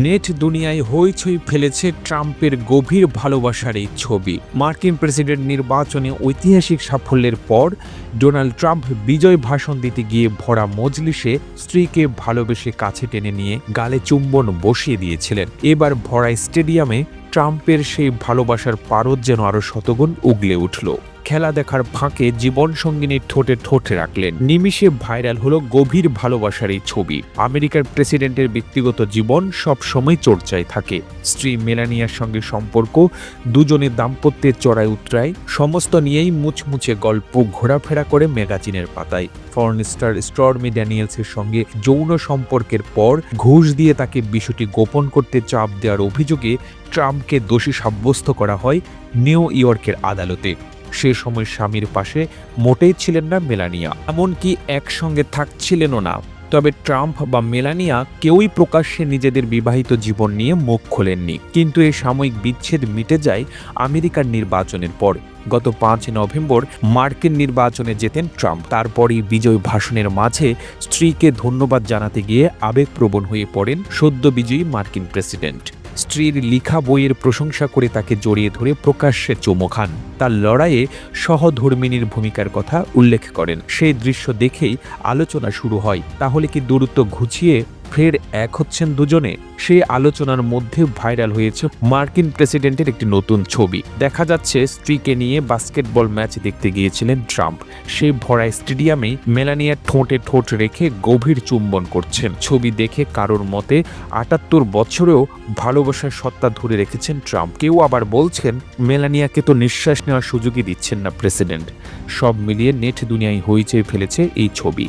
Net দুনিয়ায় হইচই ফেলেছে ট্রাম্পের গভীর ভালোবাসার এই ছবি। মার্কিন প্রেসিডেন্ট নির্বাচনে ঐতিহাসিক সাফল্যের পর ডোনাল্ড ট্রাম্প বিজয় ভাষণ দিতে গিয়ে ভরা মজলিসে স্ত্রীকে ভালোবেসে কাছে টেনে নিয়ে গালে চুম্বন বসিয়ে দিয়েছিলেন। এবার ভরা স্টেডিয়ামে ট্রাম্পের সেই ভালোবাসার পারদ যেন আরও শতগুণ উগলে উঠল। খেলা দেখার ফাঁকে জীবন সঙ্গিনীর ঠোঁটে ঠোঁট রাখলেন। নিমিষে ভাইরাল হলো গভীর ভালোবাসার এই ছবি। আমেরিকার প্রেসিডেন্টের ব্যক্তিগত জীবন সব সময় চর্চায় থাকে। স্ত্রী মেলানিয়ার সঙ্গে সম্পর্ক দুজনের দাম্পত্যের চড়াই উতরায় সমস্ত নিয়েই মুচমুচে গল্প ঘোরাফেরা করে ম্যাগাজিনের পাতায়। ফরেনস্টার স্টর্মি ড্যানিয়েলসের সঙ্গে যৌন সম্পর্কের পর ঘুষ দিয়ে তাকে বিষয়টি গোপন করতে চাপ দেওয়ার অভিযোগে ট্রাম্পকে দোষী সাব্যস্ত করা হয় নিউ ইয়র্কের আদালতে। সে সময় স্বামীর পাশে মোটেই ছিলেন না মেলানিয়া। এমনকি একসঙ্গে থাকছিলেনও না। তবে ট্রাম্প বা মেলানিয়া কেউই প্রকাশ্যে নিজেদের বিবাহিত জীবন নিয়ে মুখ খোলেননি। কিন্তু এই সাময়িক বিচ্ছেদ মিটে যায় আমেরিকার নির্বাচনের পর। গত পাঁচ নভেম্বর মার্কিন নির্বাচনে জেতেন ট্রাম্প। তারপরই বিজয় ভাষণের মাঝে স্ত্রীকে ধন্যবাদ জানাতে গিয়ে আবেগপ্রবণ হয়ে পড়েন সদ্য বিজয়ী মার্কিন প্রেসিডেন্ট। স্ত্রীর লিখা বইয়ের প্রশংসা করে তাকে জড়িয়ে ধরে প্রকাশ্যে চুমো খান। তার লড়াইয়ে সহধর্মিনীর ভূমিকার কথা উল্লেখ করেন। সেই দৃশ্য দেখেই আলোচনা শুরু হয়। তাহলে কি দূরত্ব ঘুচিয়ে ফের এক হচ্ছেন দুজনে। সেই আলোচনার মধ্যে ভাইরাল হয়েছে মার্কিন প্রেসিডেন্টের একটি নতুন ছবি। দেখা যাচ্ছে স্ত্রীকে নিয়ে বাস্কেটবল ম্যাচ দেখতে গিয়েছিলেন ট্রাম্প। সেই ভরা স্টেডিয়ামে মেলানিয়ার ঠোঁটে ঠোঁট রেখে গভীর চুম্বন করছেন। ছবি দেখে কারোর মতে আটাত্তর বছরেও ভালোবাসার সত্তা ধরে রেখেছেন ট্রাম্প। কেউ আবার বলছেন, মেলানিয়াকে তো নিঃশ্বাস নেওয়ার সুযোগই দিচ্ছেন না প্রেসিডেন্ট। সব মিলিয়ে নেট দুনিয়ায় হইচই ফেলেছে এই ছবি।